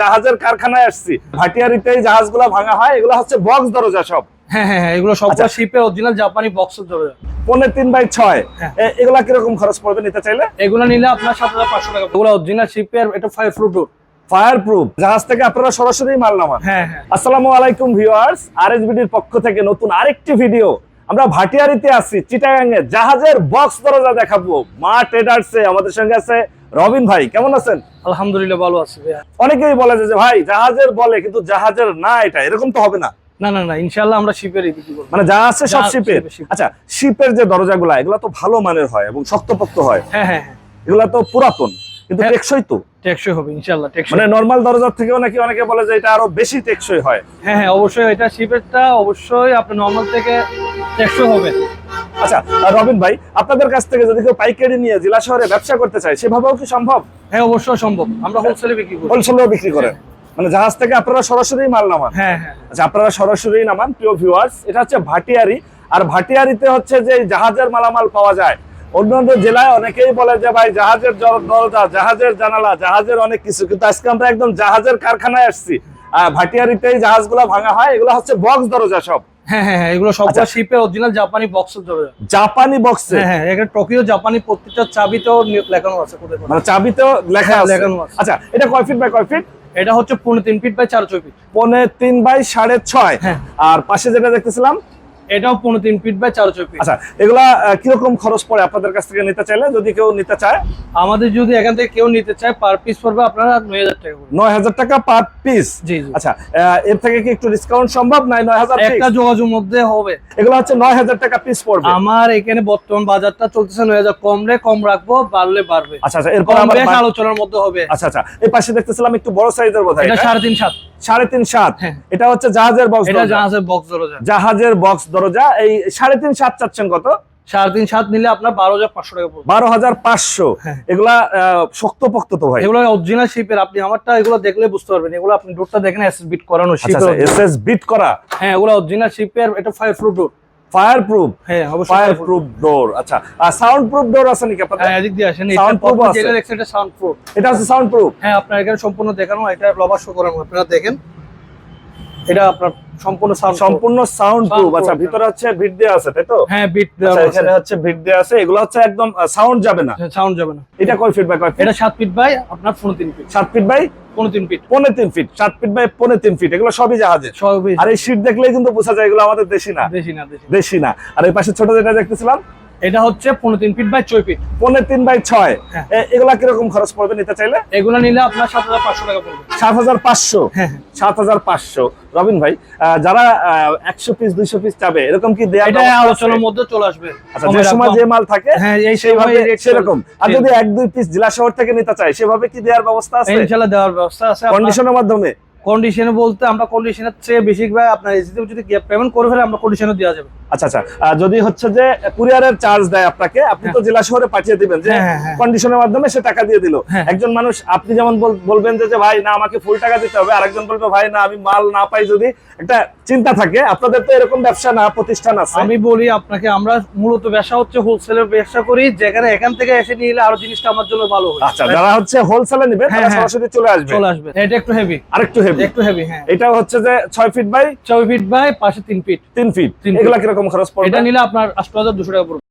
জাহাজের কারখানায় আসছি। ভাটিয়ারিতে জাহাজগুলো ভাঙা হয় এগুলো হচ্ছে বক্স দরজা সব। হ্যাঁ হ্যাঁ এগুলো সবগুলো। শিপের অরিজিনাল জাপানি বক্সের দরজা। পৌনে তিন বাই ছয়। এগুলা কীরকম খরচ পড়বে নিতে চাইলে? এগুলো নিলে আপনার সাত হাজার পাঁচশো টাকা। এগুলো অরিজিনাল শিপের এটা ফাইভ ফ্রুট ফায়ার প্রুফ জাহাজ থেকে আপনারা সরাসরি মাল নামান। আসসালামু আলাইকুম ভিউয়ার্স। আরএসবিডির পক্ষ থেকে নতুন আরেকটি ভিডিও। আমরা ভাটিয়ারিতে আছি চিটাগাঙ্গে জাহাজের বক্স দরজা দেখাবো। মা ট্রেডার্সে আমাদের সঙ্গে আছে রবিন ভাই কেমন আছেন? আলহামদুলিল্লাহ ভালো আছে অনেকেই বলে যে ভাই জাহাজের বলে কিন্তু জাহাজের না এটা এরকম তো হবে না। না না না আমরা শিপেরই বিক্রি করব মানে যা আছে সব শিপের। আচ্ছা শিপের যে দরজাগুলা এগুলা তো ভালো মানের হয় এবং শক্তপোক্ত হয়। হ্যাঁ হ্যাঁ হ্যাঁ। এগুলা তো পুরাতন কিন্তু হ্যাঁ। টেকসই তো। টেকসই হবে ইনশাল্লাহ টেকসই মানে নর্মাল দরজার থেকেও নাকি অনেকে বলে যে এটা আরও বেশি টেকসই হয়। হ্যাঁ হ্যাঁ অবশ্যই এটা শিপেরটা অবশ্যই আপনার নর্মাল থেকে টেকসই হবে। আচ্ছা রবিন ভাই আপনাদের কাছ থেকে যদি কেউ পাইকারি নিয়ে জেলা শহরে ব্যবসা করতে চায় সেভাবেও কি সম্ভব? হ্যাঁ অবশ্যই সম্ভব। আমরা হোলসেলে বিক্রি করি। হোলসেলেও বিক্রি করেন। মানে জাহাজ থেকে আপনারা সরাসরি মাল নামান। হ্যাঁ হ্যাঁ। আচ্ছা আপনারা সরাসরি নামান প্রিয় ভিউয়ার্স এটা হচ্ছে ভাটিয়ারি। আর ভাটিয়ারিতে হচ্ছে যে জাহাজের মালামাল পাওয়া যায়। অন্যান্য জেলায় অনেকেই বলে যে ভাই জাহাজের দরজা জাহাজের জানালা জাহাজের অনেক কিছু। কিন্তু আজকে আমরা একদম জাহাজের কারখানায় আসছি। আহ, ভাটিয়ারিতে এই জাহাজগুলো ভাঙা হয়। এগুলো হচ্ছে বক্স দরজা সব। হ্যাঁ হ্যাঁ এগুলো সবগুলো। শিপের অরিজিনাল জাপানি বক্সের ধরে জাপানি বক্সে হ্যাঁ হ্যাঁ এখানে টোকিও জাপানি প্রত্যেকটা চাবিতেও নি- লেখানো আছে। মানে চাবিতেও লেখা হ্যাঁ, আছে লেখানো আছে। আচ্ছা এটা কয় ফিট বাই কয় ফিট এটা হচ্ছে পনেরো তিন ফিট বাই চার ছয় ফিট পনে তিন বাই সাড়ে ছয় হ্যাঁ। আর পাশে যেটা দেখতেছিলাম এটাও পনেরো তিন ফিট বাই চার ছয় ফিট আচ্ছা এগুলা কীরকম খরচ পড়ে আপনাদের কাছ থেকে নিতে চাইলে? যদি কেউ নিতে চায়? আমাদের যদি এখান থেকে কেউ নিতে চায় পার পিস পড়বে আপনারা নয় হাজার টাকা নয় হাজার টাকা পার পিস জি আচ্ছা এর থেকে কি একটু ডিসকাউন্ট সম্ভব? নাই নয় হাজার একটা যোগাযোগ মধ্যে হবে। এগুলো হচ্ছে নয় হাজার টাকা পিস পড়বে। আমার এখানে বর্তমান বাজারটা চলতেছে নয় হাজার কমলে কম রাখব বাড়লে বাড়বে। আচ্ছা আচ্ছা এরপর বা- আলোচনার মধ্যে হবে। আচ্ছা আচ্ছা এই পাশে দেখতেছিলাম একটু বড় সাইজের বোধ হয়। সাড়ে তিন সাত। সাড়ে তিন সাত। হ্যাঁ। এটা হচ্ছে জাহাজের বক্স জাহাজের বক্স জাহাজের বক্স দরজা এই সাড়ে তিন সাত চাচ্ছেন কত? সাড়ে তিন সাত নিলে আপনার বারো হাজার পাঁচশো টাকা বারো হাজার পাঁচশো। এগুলা আহ, শক্তপোক্ত তো ভাই। এগুলো অরিজিনাল শিপের আপনি আমারটা এগুলো দেখলে বুঝতে পারবেন। এগুলো আপনি ডোরটা দেখেন এসএস বিট করানো আচ্ছা এস এস বিট করা। হ্যাঁ এগুলো অরিজিনাল শিপের এটা five foot door fire proof হ্যাঁ অবশ্যই ফায়ার প্রুফ ডোর আচ্ছা। আর সাউন্ড প্রুফ ডোর আছে নাকি আপনাদের? হ্যাঁ এদিক দিয়ে আসেন। এটা Soundproof আছে? এটা সাউন্ড প্রুফ এটা হচ্ছে সাউন্ড প্রুফ হ্যাঁ আপনার এখানে সম্পূর্ণ দেখানো এটা লবার শো করানো আপনারা দেখেন। এটা আপনার সম্পূর্ণ সাউন্ড সম্পূর্ণ সাউন্ড প্রুফ আচ্ছা ভিতরে হচ্ছে দেওয়া আছে তাই তো? হ্যাঁ বিট আচ্ছা এখানে হচ্ছে দেওয়া আছে। এগুলো হচ্ছে একদম সাউন্ড যাবে না। সাউন্ড যাবে না। এটা কয় ফিট বাই কয় এটা সাত ফিট বাই আপনার পনেরো তিন ফিট সাত ফিট বাই পনেরো তিন ফিট পৌনে তিন ফিট সাত ফিট বাই পৌনে তিন ফিট এগুলো সবই জাহাজের সবই। আর এই শীট দেখলেই কিন্তু বোঝা যায় এগুলো আমাদের দেশি না। বেশি না। দেশি না। আর এই পাশে ছোট যেটা দেখতেছিলাম এটা হচ্ছে পনেরো তিন ফিট বাই ছয় ফিট পৌনে তিন বাই ছয়। হ্যাঁ। এগুলা কীরকম খরচ পড়বে নিতে চাইলে? এগুলো নিলে আপনার সাত হাজার পাঁচশো টাকা পড়বে। সাত হাজার পাঁচশো? হ্যাঁ সাত হাজার পাঁচশো। রবিন ভাই যারা একশো পিস দুইশো পিস চাবে এরকম কি এটা আলোচনার মধ্যে চলে আসবে। আচ্ছা যে সময় যে মাল থাকে হ্যাঁ এই সেইভাবে সেরকম। আর যদি এক দুই পিস জেলা শহর থেকে নিতে চাই সেভাবে কি দেওয়ার ব্যবস্থা আছে? দেওয়ার ব্যবস্থা আছে। কন্ডিশনের মাধ্যমে? কন্ডিশনে বলতে আমরা কন্ডিশনের চেয়ে বেশি ভাই আপনার এসিতে যদি পেমেন্ট করে ফেলে আমরা কন্ডিশনে দেওয়া যাবে। আচ্ছা আচ্ছা। যদি হচ্ছে যে কুরিয়ারের চার্জ দেয় আপনাকে আপনি তো জেলা শহরে পাঠিয়ে দিবেন যে হ্যাঁ, হ্যাঁ, হ্যাঁ। কন্ডিশনের মাধ্যমে সে টাকা দিয়ে দিল। হ্যাঁ। একজন মানুষ আপনি যেমন বলবেন যে ভাই না আমাকে ফুল টাকা দিতে হবে। আরেকজন বলবে ভাই না আমি মাল না পাই যদি একটা চিন্তা থাকে আপনাদের তো এরকম ব্যবসা না প্রতিষ্ঠান আছে। আমি বলি আপনাকে আমরা মূলত ব্যবসা হচ্ছে হোলসেলের ব্যবসা করি যেখানে এখান থেকে এসে নিলে আরও জিনিসটা আমার জন্য ভালো হয়। আচ্ছা যারা হচ্ছে হোলসেলে নিবে হ্যাঁ, তারা হ্যাঁ। সরাসরি চলে আসবে। চলে আসবে। এটা একটু হেভি আরেকটু হেভি একটু হেভি হ্যাঁ। এটা হচ্ছে যে ছয় ফিট বাই ছয় ফিট বাই পাশে তিন ফিট তিন ফিট তিন এগুলা। কীরকম খরচ পড়বে? এটা নিলে আপনার আট হাজার দুশো টাকা পড়বে।